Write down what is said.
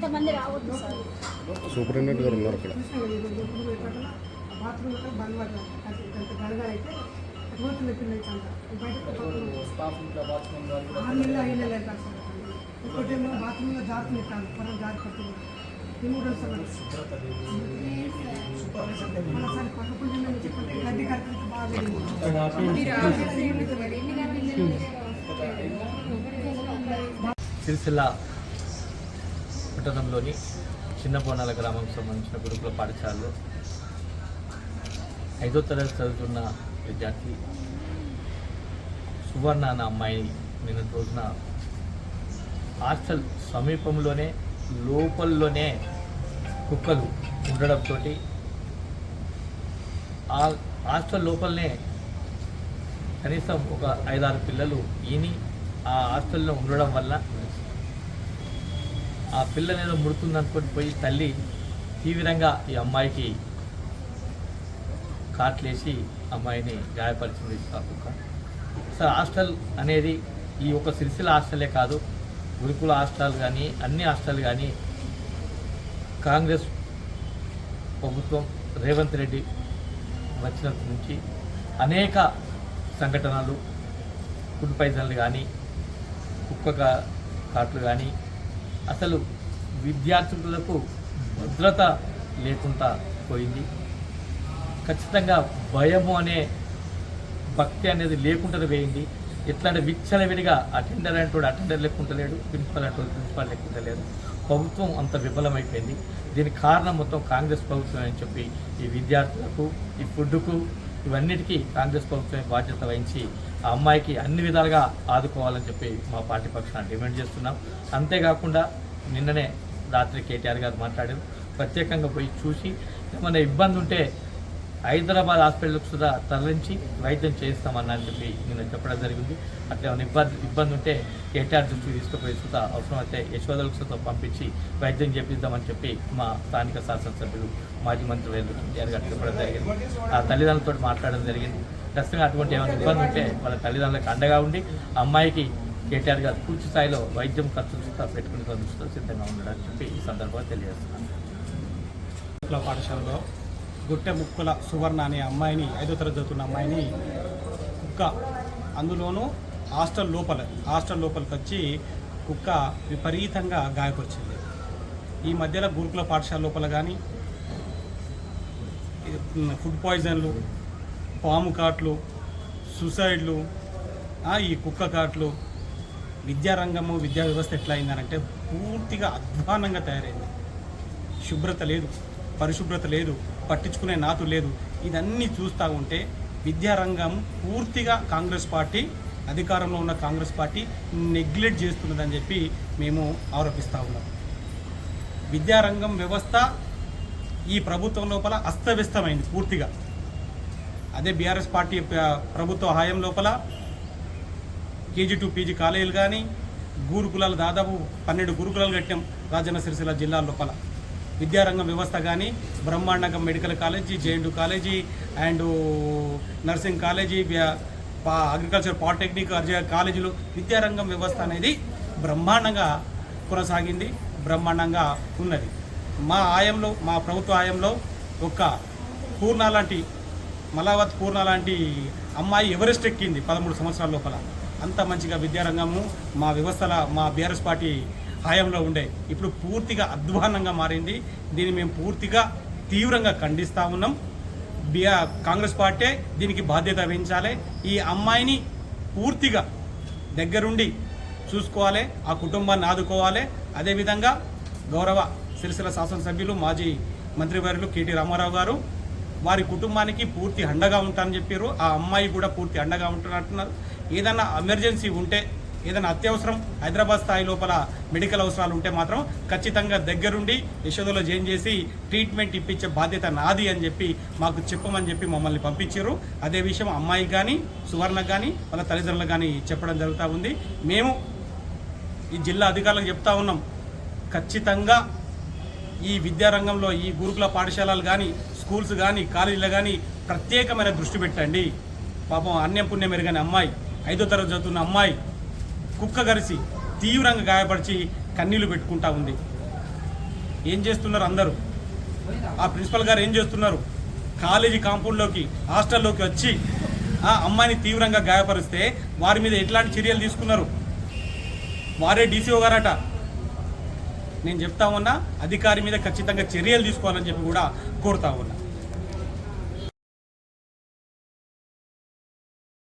ఇంతమంది రావద్దు sir superintendent గారు ఉన్నారు అక్కడ బాత్రూమ్ బంద్ పడ్డారు కొంత గడగా అయితే పోతుంది పిల్లలు చంద బయట స్టాఫ్ ఇంకా వాచ్మెన్ గారు కూడా ఆరు నెలలు ఐదు నెలలు అవుతారు సార్ ఇంకోటి ఏమో బాత్రూమ్లో జారుతుంది కాదు పొరం లేదు సూపర్వైజర్ లేదు. మన సార్ పక్క గడ్డి కట్టుకుంటే బాగా సిరిసిల్ల పట్టణంలోని చిన్న గ్రామం గ్రామంకి సంబంధించిన గురుకుల పాఠశాలలో ఐదో తరగతి చదువుతున్న విద్యార్థి సువర్ణ అన్న అమ్మాయి నిన్న రోజున హాస్టల్ సమీపంలోనే లోపల్లోనే కుక్కలు ఉండడంతో ఆ హాస్టల్ లోపలనే కనీసం ఒక ఐదారు పిల్లలు ఈని ఆ హాస్టల్లో ఉండడం వల్ల ఆ పిల్లని ఏదో ముడుతుందనుకొని పోయి తల్లి తీవ్రంగా ఈ అమ్మాయికి కాట్లేసి అమ్మాయిని గాయపరిచింది కాకుండా సార్ హాస్టల్ అనేది ఈ ఒక సిరిసిల హాస్టలే కాదు గురుకుల హాస్టల్ కానీ అన్ని హాస్టల్ కానీ కాంగ్రెస్ ప్రభుత్వం రేవంత్ రెడ్డి వచ్చినప్పటి నుంచి అనేక సంఘటనలు ఫుడ్ పైజన్లు కానీ కుక్క కాట్లు కానీ అసలు విద్యార్థులకు భద్రత లేకుండా పోయింది. ఖచ్చితంగా భయము అనే భక్తి అనేది లేకుండా పోయింది. ఎట్లాంటి విచ్చలవిడిగా అటెండర్ అంటూ అటెండర్ లేకుంటలేడు ప్రిన్సిపల్ అంటూ ప్రిన్సిపల్ లేదు ప్రభుత్వం అంత విఫలమైపోయింది. దీనికి కారణం మొత్తం కాంగ్రెస్ ప్రభుత్వం అని చెప్పి ఈ విద్యార్థులకు ఈ ఫుడ్కు ఇవన్నిటికీ కాంగ్రెస్ ప్రభుత్వమే బాధ్యత వహించి ఆ అమ్మాయికి అన్ని విధాలుగా ఆదుకోవాలని చెప్పి మా పార్టీ పక్షాన డిమాండ్ చేస్తున్నాం. అంతేకాకుండా నిన్ననే రాత్రి కేటీఆర్ గారు మాట్లాడారు. ప్రత్యేకంగా పోయి చూసి ఏమైనా ఇబ్బంది ఉంటే హైదరాబాద్ హాస్పిటల్కి సుధా తరలించి వైద్యం చేయిస్తామని చెప్పి నేను చెప్పడం జరిగింది. అట్లా ఏమైనా ఇబ్బంది ఇబ్బంది ఉంటే కేటీఆర్ దృష్టికి తీసుకుపోయి సుధా అవసరమైతే యశోదలకు సుధా పంపించి వైద్యం చేపిద్దామని చెప్పి మా స్థానిక శాసనసభ్యులు మాజీ మంత్రి వేలు కేటీఆర్ గారు చెప్పడం జరిగింది. ఆ తల్లిదండ్రులతో మాట్లాడడం జరిగింది. ఖచ్చితంగా అటువంటి ఏమైనా ఇబ్బంది ఉంటే వాళ్ళ తల్లిదండ్రులకు అండగా ఉండి అమ్మాయికి కేటీఆర్ గారు పూర్తి స్థాయిలో వైద్యం ఖర్చు పెట్టుకుని పెట్టుకునే దృష్టితో సిద్ధంగా ఉండడానికి చెప్పి ఈ సందర్భంగా తెలియజేస్తున్నాను. గురుకుల పాఠశాలలో గుట్టె ముక్కుల సువర్ణ అనే అమ్మాయిని ఐదో తరగతి చదువుతున్న అమ్మాయిని కుక్క అందులోనూ హాస్టల్ లోపల హాస్టల్ లోపలికి వచ్చి కుక్క విపరీతంగా గాయపరిచింది. ఈ మధ్యలో గురుకుల పాఠశాల లోపల కానీ ఫుడ్ పాయిజన్లు పాము కాట్లు సూసైడ్లు ఈ కుక్క కాట్లు విద్యారంగము విద్యా వ్యవస్థ ఎట్లా అయిందనంటే పూర్తిగా అధ్వానంగా తయారైంది. శుభ్రత లేదు పరిశుభ్రత లేదు పట్టించుకునే నాతు లేదు. ఇదన్నీ చూస్తూ ఉంటే విద్యారంగం పూర్తిగా కాంగ్రెస్ పార్టీ అధికారంలో ఉన్న కాంగ్రెస్ పార్టీ నెగ్లెక్ట్ చేస్తున్నదని చెప్పి మేము ఆరోపిస్తూ ఉన్నాం. విద్యారంగం వ్యవస్థ ఈ ప్రభుత్వం లోపల అస్తవ్యస్తమైంది పూర్తిగా. అదే బీఆర్ఎస్ పార్టీ ప్రభుత్వ హాయం లోపల కేజీ టు పీజీ కాలేజీలు కానీ గురుకులాలు దాదాపు పన్నెండు గురుకులాలు కట్టాం రాజన్న సిరిసిల్ల జిల్లా లోపల. విద్యారంగం వ్యవస్థ కానీ బ్రహ్మాండంగా medical college జేఎండు college and nursing college agriculture polytechnic కాలేజీలు విద్యారంగం వ్యవస్థ అనేది బ్రహ్మాండంగా కొనసాగింది బ్రహ్మాండంగా ఉన్నది. మా ఆయంలో మా ప్రభుత్వ ఆయంలో ఒక పూర్ణ లాంటి మలావత్ పూర్ణ లాంటి అమ్మాయి ఎవరెస్ట్ ఎక్కింది పదమూడు సంవత్సరాల లోపల. అంత మంచిగా విద్యారంగము మా వ్యవస్థల మా బీఆర్ఎస్ పార్టీ హాయంలో ఉండే. ఇప్పుడు పూర్తిగా అధ్వానంగా మారింది. దీన్ని మేము పూర్తిగా తీవ్రంగా ఖండిస్తూ ఉన్నాం. బిఆ కాంగ్రెస్ పార్టీ దీనికి బాధ్యత వహించాలి. ఈ అమ్మాయిని పూర్తిగా దగ్గరుండి చూసుకోవాలి ఆ కుటుంబాన్ని ఆదుకోవాలి. అదేవిధంగా గౌరవ సిరిసిల్ల శాసనసభ్యులు మాజీ మంత్రివర్యులు కేటీ రామారావు గారు వారి కుటుంబానికి పూర్తి అండగా ఉంటానని చెప్పారు. ఆ అమ్మాయి కూడా పూర్తి అండగా ఉంటున్నట్టున్నారు. ఏదైనా ఎమర్జెన్సీ ఉంటే ఏదైనా అత్యవసరం హైదరాబాద్ స్థాయి లోపల మెడికల్ అవసరాలు ఉంటే మాత్రం ఖచ్చితంగా దగ్గరుండి యశోదలో జాయిన్ చేసి ట్రీట్మెంట్ ఇప్పించే బాధ్యత నాది అని చెప్పి మాకు చెప్పమని చెప్పి మమ్మల్ని పంపించారు. అదే విషయం అమ్మాయికి కానీ సువర్ణకు కానీ వాళ్ళ తల్లిదండ్రులకు కానీ చెప్పడం జరుగుతూ ఉంది. మేము ఈ జిల్లా అధికారులకు చెప్తా ఉన్నాం. ఖచ్చితంగా ఈ విద్యారంగంలో ఈ గురుకుల పాఠశాలలు కానీ స్కూల్స్ కానీ కాలేజీలు కానీ ప్రత్యేకమైన దృష్టి పెట్టండి. పాపం అన్యం పుణ్యం ఎరగని అమ్మాయి ఐదో తరగతి చదువుతున్న అమ్మాయి కుక్క గరిసి తీవ్రంగా గాయపరిచి కన్నీళ్ళు పెట్టుకుంటా ఉంది. ఏం చేస్తున్నారు అందరూ? ఆ ప్రిన్సిపల్ గారు ఏం చేస్తున్నారు? కాలేజీ కాంపౌండ్లోకి హాస్టల్లోకి వచ్చి ఆ అమ్మాయిని తీవ్రంగా గాయపరిస్తే వారి మీద ఎట్లాంటి చర్యలు తీసుకున్నారు? వారే డీసీఓ గారట. నేను చెప్తా ఉన్నా అధికారి మీద ఖచ్చితంగా చర్యలు తీసుకోవాలని చెప్పి కూడా కోరుతా ఉన్నా.